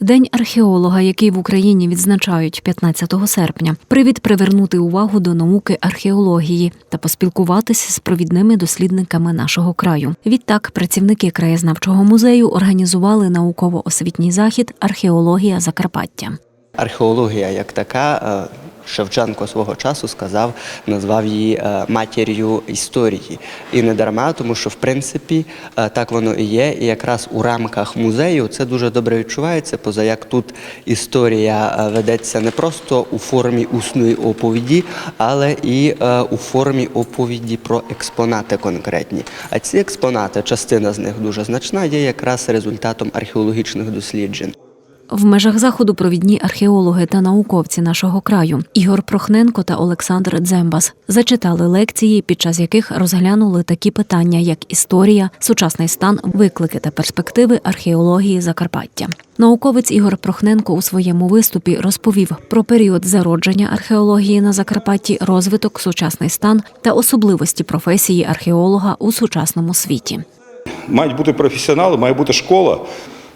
День археолога, який в Україні відзначають 15 серпня, привід привернути увагу до науки археології та поспілкуватися з провідними дослідниками нашого краю. Відтак, працівники краєзнавчого музею організували науково-освітній захід Археологія Закарпаття. Археологія як така, е, Шевченко свого часу сказав, назвав її е, матір'ю історії. І не дарма, тому що в принципі е, так воно і є. І якраз у рамках музею це дуже добре відчувається, поза як тут історія е, ведеться не просто у формі усної оповіді, але і у формі оповіді про експонати конкретні. А ці експонати, частина з них дуже значна, є якраз результатом археологічних досліджень. В межах заходу провідні археологи та науковці нашого краю Ігор Прохненко та Олександр Дзембас зачитали лекції, під час яких розглянули такі питання, як історія, сучасний стан, виклики та перспективи археології Закарпаття. Науковець Ігор Прохненко у своєму виступі розповів про період зародження археології на Закарпатті, розвиток, сучасний стан та особливості професії археолога у сучасному світі. мають бути професіонали, має бути школа.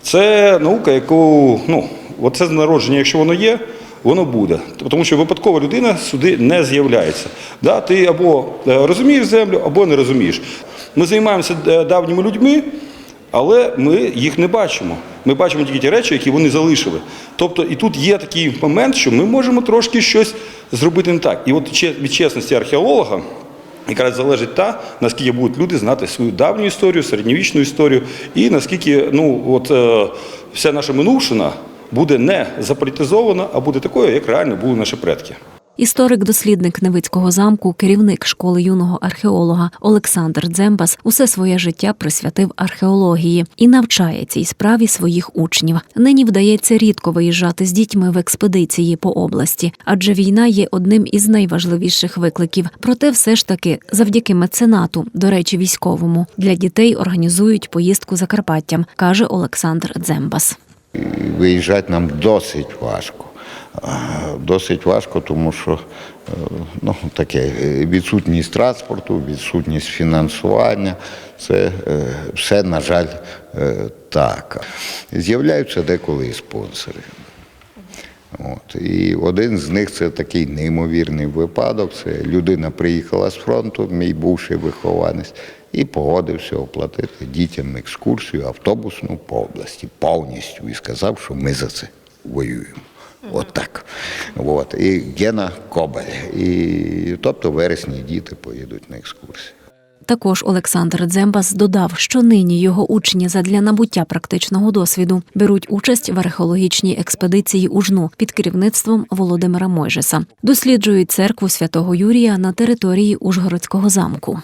Це наука, яку ну, оце народження, якщо воно є, воно буде. Тому що випадкова людина сюди не з'являється. Да, ти або е, розумієш землю, або не розумієш. Ми займаємося е, давніми людьми, але ми їх не бачимо. Ми бачимо тільки ті речі, які вони залишили. Тобто, і тут є такий момент, що ми можемо трошки щось зробити не так. І от від чесності археолога якраз залежить та, наскільки будуть люди знати свою давню історію, середньовічну історію, і наскільки ну, от, е, вся наша минувшина буде не заполітизована, а буде такою, як реально були наші предки. Історик-дослідник Невицького замку, керівник школи юного археолога Олександр Дзембас усе своє життя присвятив археології і навчає цій справі своїх учнів. Нині вдається рідко виїжджати з дітьми в експедиції по області, адже війна є одним із найважливіших викликів. Проте, все ж таки, завдяки меценату, до речі, військовому, для дітей організують поїздку Закарпаттям, каже Олександр Дзембас. виїжджати нам досить важко. А, Досить важко, тому що е, ну, таке е, відсутність транспорту, відсутність фінансування це е, все, на жаль, е, так. З'являються деколи і спонсори. От. І один з них це такий неймовірний випадок. Це людина приїхала з фронту, мій бувший вихованець, і погодився оплатити дітям екскурсію автобусну по області повністю і сказав, що ми за це воюємо. От так. От. І Гена Кобель. І, тобто вересні діти поїдуть на екскурсію. Також Олександр Дзембас додав, що нині його учні задля набуття практичного досвіду беруть участь в археологічній експедиції у жну під керівництвом Володимира Мойжеса. Досліджують церкву святого Юрія на території Ужгородського замку.